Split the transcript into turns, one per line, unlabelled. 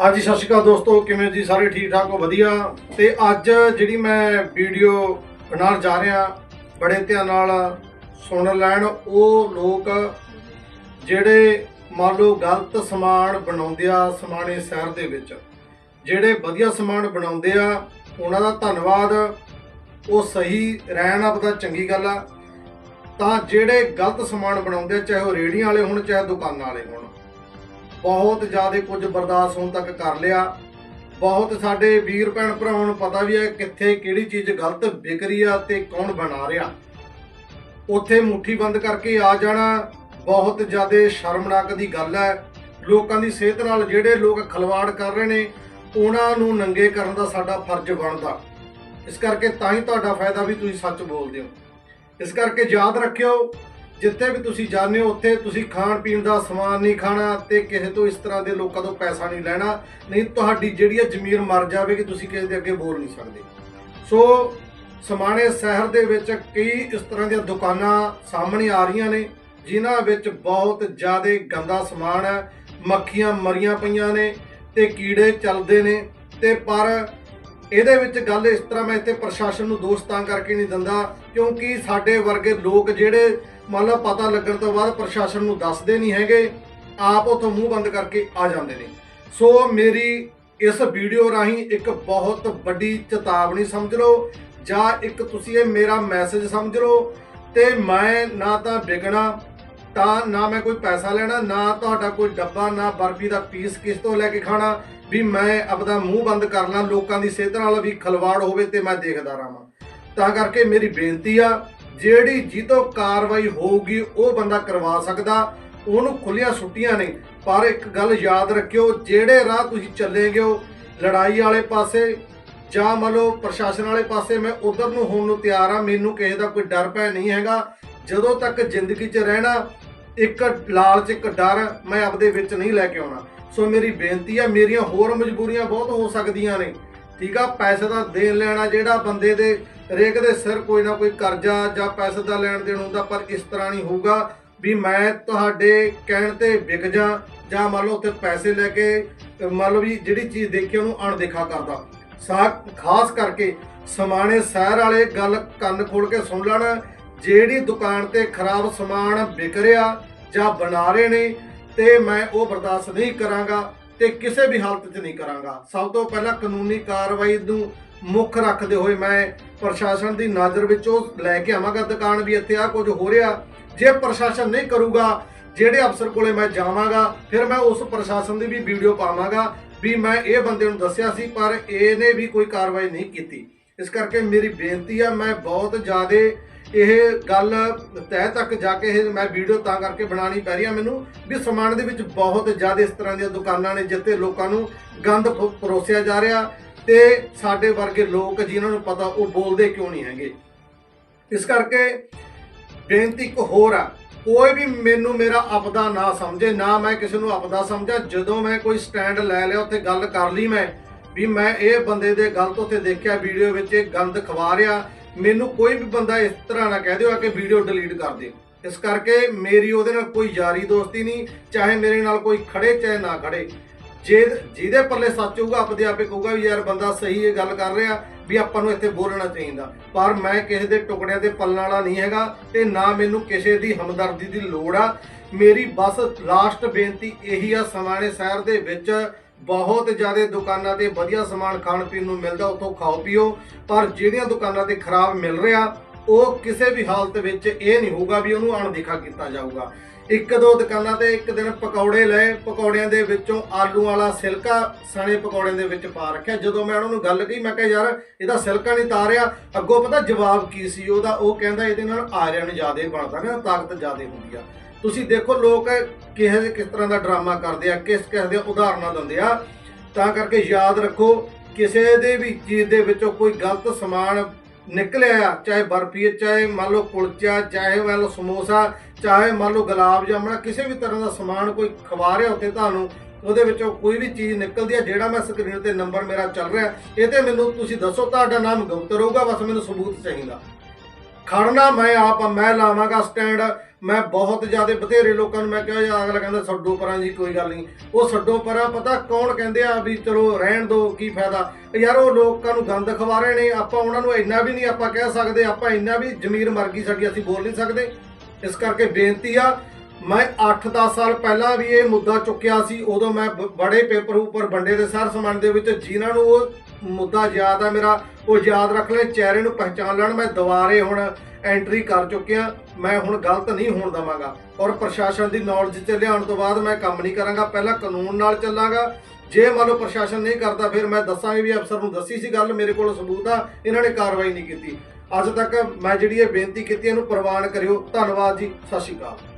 ਹਾਂਜੀ, ਸਤਿ ਸ਼੍ਰੀ ਅਕਾਲ ਦੋਸਤੋ, ਕਿਵੇਂ ਜੀ? ਸਾਰੇ ਠੀਕ ਠਾਕ ਹੋ? ਵਧੀਆ। ਤੇ ਅੱਜ ਜਿਹੜੀ ਮੈਂ ਵੀਡੀਓ ਬਣਾਉਣ ਜਾ ਰਿਹਾ, ਬੜੇ ਧਿਆਨ ਨਾਲ ਸੁਣ ਲੈਣ, ਉਹ ਲੋਕ ਜਿਹੜੇ ਮੰਨ ਲਓ ਗਲਤ ਸਮਾਨ ਬਣਾਉਂਦੇ ਆ ਸਮਾਣੇ ਸ਼ਹਿਰ ਦੇ ਵਿੱਚ, ਜਿਹੜੇ ਵਧੀਆ ਸਮਾਨ ਬਣਾਉਂਦੇ ਆ, ਉਹਨਾਂ ਦਾ ਧੰਨਵਾਦ, ਉਹ ਸਹੀ ਰਹਿਣ ਆਪਦਾ ਚੰਗੀ ਗੱਲ ਆ। ਤਾਂ ਜਿਹੜੇ ਗਲਤ ਸਮਾਨ ਬਣਾਉਂਦੇ ਆ, ਚਾਹੇ ਉਹ ਰੇੜੀਆਂ ਵਾਲੇ ਹੋਣ, ਚਾਹੇ ਦੁਕਾਨਾਂ ਵਾਲੇ ਹੋਣ ਬਹੁਤ ਜ਼ਿਆਦਾ ਕੁਝ ਬਰਦਾਸ਼ਤ ਹੁਣ ਤੱਕ ਕਰ ਲਿਆ। ਬਹੁਤ ਸਾਡੇ ਵੀਰ ਭੈਣ ਭਰਾਵਾਂ ਨੂੰ ਪਤਾ ਵੀ ਹੈ ਕਿੱਥੇ ਕਿਹੜੀ ਚੀਜ਼ ਗਲਤ ਵਿਕ ਰਹੀ ਆ ਤੇ ਕੌਣ ਬਣਾ ਰਿਹਾ। ਉੱਥੇ ਮੁੱਠੀ ਬੰਦ ਕਰਕੇ ਆ ਜਾਣਾ ਬਹੁਤ ਜ਼ਿਆਦਾ ਸ਼ਰਮਨਾਕ ਦੀ ਗੱਲ ਹੈ। ਲੋਕਾਂ ਦੀ ਸਿਹਤ ਨਾਲ ਜਿਹੜੇ ਲੋਕ ਖਲਵਾੜ ਕਰ ਰਹੇ ਨੇ, ਉਹਨਾਂ ਨੂੰ ਨੰਗੇ ਕਰਨ ਦਾ ਸਾਡਾ ਫਰਜ਼ ਬਣਦਾ। ਇਸ ਕਰਕੇ ਤਾਂ ਹੀ ਤੁਹਾਡਾ ਫਾਇਦਾ ਵੀ ਤੁਸੀਂ ਸੱਚ ਬੋਲਦੇ ਹੋ। ਇਸ ਕਰਕੇ ਯਾਦ ਰੱਖਿਓ ਜਿੱਥੇ ਵੀ ਤੁਸੀਂ ਜਾਂਦੇ ਹੋ, ਉੱਥੇ ਤੁਸੀਂ ਖਾਣ ਪੀਣ ਦਾ ਸਮਾਨ ਨਹੀਂ ਖਾਣਾ ਤੇ ਕਿਸੇ ਤੋਂ ਇਸ ਤਰ੍ਹਾਂ ਦੇ ਲੋਕਾਂ ਤੋਂ ਪੈਸਾ ਨਹੀਂ ਲੈਣਾ। ਨਹੀਂ, ਤੁਹਾਡੀ ਜਿਹੜੀ ਹੈ ਜ਼ਮੀਰ ਮਰ ਜਾਵੇਗੀ, ਤੁਸੀਂ ਕਿਸੇ ਦੇ ਅੱਗੇ ਬੋਲ ਨਹੀਂ ਸਕਦੇ। ਸੋ ਸਮਾਣੇ ਸ਼ਹਿਰ ਦੇ ਵਿੱਚ ਕਈ ਇਸ ਤਰ੍ਹਾਂ ਦੀਆਂ ਦੁਕਾਨਾਂ ਸਾਹਮਣੇ ਆ ਰਹੀਆਂ ਨੇ, ਜਿਨ੍ਹਾਂ ਵਿੱਚ ਬਹੁਤ ਜ਼ਿਆਦਾ ਗੰਦਾ ਸਮਾਨ ਹੈ। ਮੱਖੀਆਂ ਮਰੀਆਂ ਪਈਆਂ ਨੇ ਤੇ ਕੀੜੇ ਚੱਲਦੇ ਨੇ ਤੇ ਪਰ ਇਹਦੇ ਵਿੱਚ ਗੱਲ ਇਸ ਤਰ੍ਹਾਂ ਮੈਂ ਇੱਥੇ ਪ੍ਰਸ਼ਾਸਨ ਨੂੰ ਦੋਸ਼ ਤਾਂ ਕਰਕੇ ਨਹੀਂ ਦਿੰਦਾ, ਕਿਉਂਕਿ ਸਾਡੇ ਵਰਗੇ ਲੋਕ ਜਿਹੜੇ ਮੰਨ ਲਓ ਪਤਾ ਲੱਗਣ ਤੋਂ ਬਾਅਦ ਪ੍ਰਸ਼ਾਸਨ ਨੂੰ ਦੱਸਦੇ ਨਹੀਂ ਹੈਗੇ, ਆਪ ਉਥੋਂ ਮੂੰਹ ਬੰਦ ਕਰਕੇ ਆ ਜਾਂਦੇ ਨੇ। ਸੋ ਮੇਰੀ ਇਸ ਵੀਡੀਓ ਰਾਹੀਂ ਇੱਕ ਬਹੁਤ ਵੱਡੀ ਚੇਤਾਵਨੀ ਸਮਝ ਲਓ, ਜਾਂ ਇੱਕ ਤੁਸੀਂ ਇਹ ਮੇਰਾ ਮੈਸੇਜ ਸਮਝ ਲਓ, ਤੇ ਮੈਂ ਨਾ ਤਾਂ ਵਿਗਣਾ ਤਾਂ ਨਾ ਮੈਂ ਕੋਈ ਪੈਸਾ ਲੈਣਾ, ਨਾ ਤੁਹਾਡਾ ਕੋਈ ਡੱਬਾ, ਨਾ ਬਰਫੀ ਦਾ ਪੀਸ ਕਿਸ ਤੋਂ ਲੈ ਕੇ ਖਾਣਾ, ਵੀ ਮੈਂ ਆਪਦਾ ਮੂੰਹ ਬੰਦ ਕਰਨਾ ਲੋਕਾਂ ਦੀ ਸਿਹਤ ਨਾਲ ਵੀ ਖਲਵਾੜ ਹੋਵੇ ਤੇ ਮੈਂ ਦੇਖਦਾ ਰਹਾਂ। ਤਾਂ ਕਰਕੇ ਮੇਰੀ ਬੇਨਤੀ ਆ ਜਿਹੜੀ ਜਿੱਤੋਂ ਕਾਰਵਾਈ ਹੋਊਗੀ, ਉਹ ਬੰਦਾ ਕਰਵਾ ਸਕਦਾ। ਉਹਨੂੰ ਖੁੱਲੀਆਂ ਛੁੱਟੀਆਂ ਨੇ। ਪਰ ਇੱਕ ਗੱਲ ਯਾਦ ਰੱਖਿਓ, ਜਿਹੜੇ ਰਾਹ ਤੁਸੀਂ ਚੱਲੇਗੇ ਹੋ ਲੜਾਈ ਵਾਲੇ ਪਾਸੇ ਜਾਂ ਮੰਨ ਲਓ ਪ੍ਰਸ਼ਾਸਨ ਵਾਲੇ ਪਾਸੇ, ਮੈਂ ਉਧਰ ਨੂੰ ਹੋਣ ਨੂੰ ਤਿਆਰ ਆ, ਮੈਨੂੰ ਕਿਸੇ ਦਾ ਕੋਈ ਡਰ ਭੈ ਨਹੀਂ ਹੈਗਾ। ਜਦੋਂ ਤੱਕ ਜ਼ਿੰਦਗੀ 'ਚ ਰਹਿਣਾ, ਇੱਕ ਲਾਲਚ, ਇੱਕ ਡਰ ਮੈਂ ਆਪਦੇ ਵਿੱਚ ਨਹੀਂ ਲੈ ਕੇ ਆਉਣਾ। ਸੋ ਮੇਰੀ ਬੇਨਤੀ ਆ, ਮੇਰੀਆਂ ਹੋਰ ਮਜਬੂਰੀਆਂ ਬਹੁਤ ਹੋ ਸਕਦੀਆਂ ਨੇ। ਠੀਕ ਆ, ਪੈਸੇ ਦਾ ਦੇਣ ਲੈਣਾ ਜਿਹੜਾ ਬੰਦੇ ਦੇ ਰੇਕ ਦੇ ਸਿਰ ਕੋਈ ਨਾ ਕੋਈ ਕਰਜ਼ਾ ਜਾਂ ਪੈਸੇ ਦਾ ਲੈਣ ਦੇਣ ਹੁੰਦਾ, ਪਰ ਇਸ ਤਰ੍ਹਾਂ ਨਹੀਂ ਹੋਊਗਾ ਵੀ ਮੈਂ ਤੁਹਾਡੇ ਕਹਿਣ ਤੇ ਵਿਕ ਜਾ, ਜਾਂ ਮੰਨ ਲਓ ਉੱਥੇ ਪੈਸੇ ਲੈ ਕੇ, ਅਹ ਮੰਨ ਲਓ ਵੀ ਜਿਹੜੀ ਚੀਜ਼ ਦੇਖੀ ਉਹਨੂੰ ਅਣਦੇਖਾ ਕਰਦਾ। ਸਾ, ਖਾਸ ਕਰਕੇ ਸਮਾਣੇ ਸ਼ਹਿਰ ਵਾਲੇ ਗੱਲ ਕੰਨ ਖੋਲ ਕੇ ਸੁਣ ਲੈਣ, ਜਿਹੜੀ ਦੁਕਾਨ ਤੇ ਖਰਾਬ ਸਮਾਨ ਵਿਕ ਰਿਹਾ ਜਾਂ ਬਣਾ ਰਹੇ ਨੇ, ਤੇ ਮੈਂ ਉਹ ਬਰਦਾਸ਼ਤ ਨਹੀਂ ਕਰਾਂਗਾ ਤੇ ਕਿਸੇ ਵੀ ਹਾਲਤ 'ਚ ਨਹੀਂ ਕਰਾਂਗਾ। ਸਭ ਤੋਂ ਪਹਿਲਾਂ ਕਾਨੂੰਨੀ ਕਾਰਵਾਈ ਨੂੰ ਮੁੱਖ ਰੱਖਦੇ ਹੋਏ ਮੈਂ ਪ੍ਰਸ਼ਾਸਨ ਦੀ ਨਜ਼ਰ ਵਿੱਚ ਉਹ ਲੈ ਕੇ ਆਵਾਂਗਾ। ਦੁਕਾਨ ਵੀ ਇੱਥੇ ਆ, ਕੁਝ ਹੋ ਰਿਹਾ। ਜੇ ਪ੍ਰਸ਼ਾਸਨ ਨਹੀਂ ਕਰੂਗਾ, ਜਿਹੜੇ ਅਫਸਰ ਕੋਲੇ ਮੈਂ ਜਾਵਾਂਗਾ, ਫਿਰ ਮੈਂ ਉਸ ਪ੍ਰਸ਼ਾਸਨ ਦੀ ਵੀ ਵੀਡੀਓ ਪਾਵਾਂਗਾ ਵੀ ਮੈਂ ਇਹ ਬੰਦੇ ਨੂੰ ਦੱਸਿਆ ਸੀ, ਪਰ ਇਹਨੇ ਵੀ ਕੋਈ ਕਾਰਵਾਈ ਨਹੀਂ ਕੀਤੀ। ਇਸ ਕਰਕੇ ਮੇਰੀ ਬੇਨਤੀ ਆ, ਮੈਂ ਬਹੁਤ ਜ਼ਿਆਦਾ ਇਹ ਗੱਲ ਤਹਿ ਤੱਕ ਜਾ ਕੇ ਇਹ ਮੈਂ ਵੀਡੀਓ ਤਾਂ ਕਰਕੇ ਬਣਾਣੀ ਪੈ ਰਹੀ ਆ ਮੈਨੂੰ ਵੀ ਸਮਾਨ ਦੇ ਵਿੱਚ ਬਹੁਤ ਜ਼ਿਆਦਾ ਇਸ ਤਰ੍ਹਾਂ ਦੀਆਂ ਦੁਕਾਨਾਂ ਨੇ ਜਿੱਥੇ ਲੋਕਾਂ ਨੂੰ ਗੰਦ ਪ- ਪਰੋਸਿਆ ਜਾ ਰਿਹਾ। ਤੇ ਸਾਡੇ ਵਰਗੇ ਲੋਕ ਜਿਨ੍ਹਾਂ ਨੂੰ ਪਤਾ, ਉਹ ਬੋਲਦੇ ਕਿਉਂ ਨਹੀਂ ਹੈਗੇ? ਇਸ ਕਰਕੇ ਬੇਨਤੀ ਇੱਕ ਹੋਰ ਆ, ਕੋਈ ਵੀ ਮੈਨੂੰ ਮੇਰਾ ਆਪਦਾ ਨਾ ਸਮਝੇ, ਨਾ ਮੈਂ ਕਿਸੇ ਨੂੰ ਆਪਦਾ ਸਮਝਾਂ, ਜਦੋਂ ਮੈਂ ਕੋਈ ਸਟੈਂਡ ਲੈ ਲਿਆ, ਉੱਥੇ ਗੱਲ ਕਰ ਲਈ ਮੈਂ, ਵੀ ਮੈਂ ਇਹ ਬੰਦੇ ਦੇ ਗਲਤ ਉੱਥੇ ਦੇਖਿਆ, ਵੀਡੀਓ ਵਿੱਚ ਇਹ ਗੰਦ ਖਵਾ ਰਿਹਾ, ਮੈਨੂੰ ਕੋਈ ਵੀ ਬੰਦਾ ਇਸ ਤਰ੍ਹਾਂ ਨਾ ਕਹਿ ਦਿਓ ਆ ਕਿ ਵੀਡੀਓ ਡਿਲੀਟ ਕਰ ਦੇ। ਇਸ ਕਰਕੇ ਮੇਰੀ ਉਹਦੇ ਨਾਲ ਕੋਈ ਯਾਰੀ ਦੋਸਤੀ ਨਹੀਂ, ਚਾਹੇ ਮੇਰੇ ਨਾਲ ਕੋਈ ਖੜੇ ਚਾਹੇ ਨਾ ਖੜੇ। ਜੇ ਜਿਹਦੇ ਪੱਲੇ ਸੱਚ ਹੋਊਗਾ, ਆਪਦੇ ਆਪੇ ਕਹੂਗਾ ਵੀ ਯਾਰ ਬੰਦਾ ਸਹੀ ਇਹ ਗੱਲ ਕਰ ਰਿਹਾ ਵੀ ਆਪਾਂ ਨੂੰ ਇੱਥੇ ਬੋਲਣਾ ਚਾਹੀਦਾ। ਪਰ ਮੈਂ ਕਿਸੇ ਦੇ ਟੁਕੜਿਆਂ ਤੇ ਪਲਣ ਵਾਲਾ ਨਹੀਂ ਹੈਗਾ ਤੇ ਨਾ ਮੈਨੂੰ ਕਿਸੇ ਦੀ ਹਮਦਰਦੀ ਦੀ ਲੋੜ ਆ। ਮੇਰੀ ਬਸ ਲਾਸਟ ਬੇਨਤੀ ਇਹੀ ਆ ਸਮਾਣੇ ਸ਼ਹਿਰ ਦੇ ਵਿੱਚ ਬਹੁਤ ਜ਼ਿਆਦਾ ਦੁਕਾਨਾਂ ਤੇ ਵਧੀਆ ਸਮਾਨ ਖਾਣ ਪੀਣ ਨੂੰ ਮਿਲਦਾ, ਉੱਥੋਂ ਖਾਓ ਪੀਓ। ਪਰ ਜਿਹੜੀਆਂ ਦੁਕਾਨਾਂ ਤੇ ਖਰਾਬ ਮਿਲ ਰਿਹਾ, ਉਹ ਕਿਸੇ ਵੀ ਹਾਲਤ ਵਿੱਚ ਇਹ ਨਹੀਂ ਹੋਊਗਾ ਵੀ ਉਹਨੂੰ ਅਣਦੇਖਾ ਕੀਤਾ ਜਾਊਗਾ। ਇੱਕ ਦੋ ਦੁਕਾਨਾਂ ਤੇ ਇੱਕ ਦਿਨ ਪਕੌੜੇ ਲਏ, ਪਕੌੜਿਆਂ ਦੇ ਵਿੱਚੋਂ ਆਲੂ ਵਾਲਾ ਸਿਲਕਾ ਸਣੇ ਪਕੌੜਿਆਂ ਦੇ ਵਿੱਚ ਪਾ ਰੱਖਿਆ। ਜਦੋਂ ਮੈਂ ਉਹਨਾਂ ਨੂੰ ਗੱਲ ਕਹੀ, ਮੈਂ ਕਿਹਾ, ਯਾਰ, ਇਹਦਾ ਸਿਲਕਾ ਨਹੀਂ ਤਾਰਿਆ। ਅੱਗੋਂ ਪਤਾ ਜਵਾਬ ਕੀ ਸੀ? ਉਹਦਾ ਉਹ ਕਹਿੰਦਾ, ਇਹਦੇ ਨਾਲ ਆਇਰਨ ਜ਼ਿਆਦਾ ਬਣਦਾ ਨਾ, ਤਾਕਤ ਜ਼ਿਆਦਾ ਹੁੰਦੀ ਆ। ਤੁਸੀਂ ਦੇਖੋ, ਲੋਕ ਕਿਹੇ ਕਿਸ ਤਰ੍ਹਾਂ ਦਾ ਡਰਾਮਾ ਕਰਦੇ ਆ, ਕਿਸ ਕਿਸ ਦੀਆਂ ਉਦਾਹਰਨਾਂ ਦਿੰਦੇ ਆ। ਤਾਂ ਕਰਕੇ ਯਾਦ ਰੱਖੋ, ਕਿਸੇ ਦੇ ਵੀ ਚੀਜ਼ ਦੇ ਵਿੱਚੋਂ ਕੋਈ ਗਲਤ ਸਮਾਨ ਨਿਕਲਿਆ ਆ, ਚਾਹੇ ਬਰਫੀ, ਚਾਹੇ ਮੰਨ ਲਓ ਕੁਲਚਾ, ਚਾਹੇ ਮੰਨ ਲਓ ਸਮੋਸਾ, ਚਾਹੇ ਮੰਨ ਲਓ ਗੁਲਾਬ ਜਾਮਣਾ, ਕਿਸੇ ਵੀ ਤਰ੍ਹਾਂ ਦਾ ਸਮਾਨ ਕੋਈ ਖਵਾ ਰਿਹਾ ਉੱਥੇ ਤੁਹਾਨੂੰ, ਉਹਦੇ ਵਿੱਚੋਂ ਕੋਈ ਵੀ ਚੀਜ਼ ਨਿਕਲਦੀ ਹੈ ਜਿਹੜਾ ਮੈਂ ਸਕਰੀਨ ਤੇ ਨੰਬਰ ਮੇਰਾ ਚੱਲ ਰਿਹਾ, ਇਹ ਤੇ ਮੈਨੂੰ ਤੁਸੀਂ ਦੱਸੋ ਤੁਹਾਡਾ ਨਾਮ ਗੁਪਤ ਰਹੂਗਾ, ਬਸ ਮੈਨੂੰ ਸਬੂਤ ਚਾਹੀਦਾ। ਖੜਨਾ ਮੈਂ ਆਪ, ਮੈਂ ਲਾਵਾਂਗਾ ਸਟੈਂਡ ਮੈਂ ਬਹੁਤ ਜ਼ਿਆਦਾ ਬਥੇਰੇ ਲੋਕਾਂ ਨੂੰ ਮੈਂ ਕਿਹਾ ਯਾਰ ਅਗਲਾ ਕਹਿੰਦਾ ਛੱਡੋ ਪਰਾਂ ਜੀ, ਕੋਈ ਗੱਲ ਨਹੀਂ। ਉਹ ਛੱਡੋ ਪਰਾਂ ਪਤਾ ਕੌਣ ਕਹਿੰਦੇ ਆ ਵੀ ਚਲੋ ਰਹਿਣ ਦੋ, ਕੀ ਫਾਇਦਾ? ਯਾਰ ਉਹ ਲੋਕਾਂ ਨੂੰ ਗੰਦ ਖਵਾ ਰਹੇ ਨੇ, ਆਪਾਂ ਉਹਨਾਂ ਨੂੰ ਇੰਨਾ ਵੀ ਨਹੀਂ ਆਪਾਂ ਕਹਿ ਸਕਦੇ, ਆਪਾਂ ਇੰਨਾ ਵੀ ਜ਼ਮੀਰ ਮਰਗੀ ਸਾਡੀ ਅਸੀਂ ਬੋਲ ਨਹੀਂ ਸਕਦੇ। ਇਸ ਕਰਕੇ ਬੇਨਤੀ ਆ, ਮੈਂ 8-10 ਸਾਲ ਪਹਿਲਾਂ ਵੀ ਇਹ ਮੁੱਦਾ ਚੁੱਕਿਆ ਸੀ, ਉਦੋਂ ਮੈਂ ਬੜੇ ਪੇਪਰ ਉੱਪਰ ਵੰਡੇ ਦੇ, ਸਰ ਸਮਾਨ ਦੇ ਵਿੱਚ, ਜਿਨ੍ਹਾਂ ਨੂੰ ਉਹ ਮੁੱਦਾ ਯਾਦ ਆ ਮੇਰਾ, ਉਹ ਯਾਦ ਰੱਖ ਲੈ, ਚਿਹਰੇ ਨੂੰ ਪਹਿਚਾਨ ਲੈਣ, ਮੈਂ ਦੁਬਾਰੇ ਹੁਣ ਐਂਟਰੀ ਕਰ ਚੁੱਕਿਆ। ਮੈਂ ਹੁਣ ਗਲਤ ਨਹੀਂ ਹੋਣ ਦਵਾਂਗਾ। ਔਰ ਪ੍ਰਸ਼ਾਸਨ ਦੀ ਨੌਲੇਜ ਚ ਲਿਆਉਣ ਤੋਂ ਬਾਅਦ ਮੈਂ ਕੰਮ ਨਹੀਂ ਕਰਾਂਗਾ। ਪਹਿਲਾਂ ਕਾਨੂੰਨ ਨਾਲ ਚੱਲਾਂਗਾ। ਜੇ ਮੰਨ ਲਓ ਪ੍ਰਸ਼ਾਸਨ ਨਹੀਂ ਕਰਦਾ, ਫਿਰ ਮੈਂ ਦੱਸਾਂਗਾ ਵੀ ਅਫਸਰ ਨੂੰ ਦੱਸੀ ਸੀ ਗੱਲ, ਮੇਰੇ ਕੋਲ ਸਬੂਤ ਆ, ਇਹਨਾਂ ਨੇ ਕਾਰਵਾਈ ਨਹੀਂ ਕੀਤੀ। ਅੱਜ ਤੱਕ ਮੈਂ ਜਿਹੜੀ ਇਹ ਬੇਨਤੀ ਕੀਤੀ, ਇਹਨੂੰ ਪ੍ਰਵਾਨ ਕਰਿਓ। ਧੰਨਵਾਦ ਜੀ। ਸਤਿ ਸ਼੍ਰੀ ਅਕਾਲ।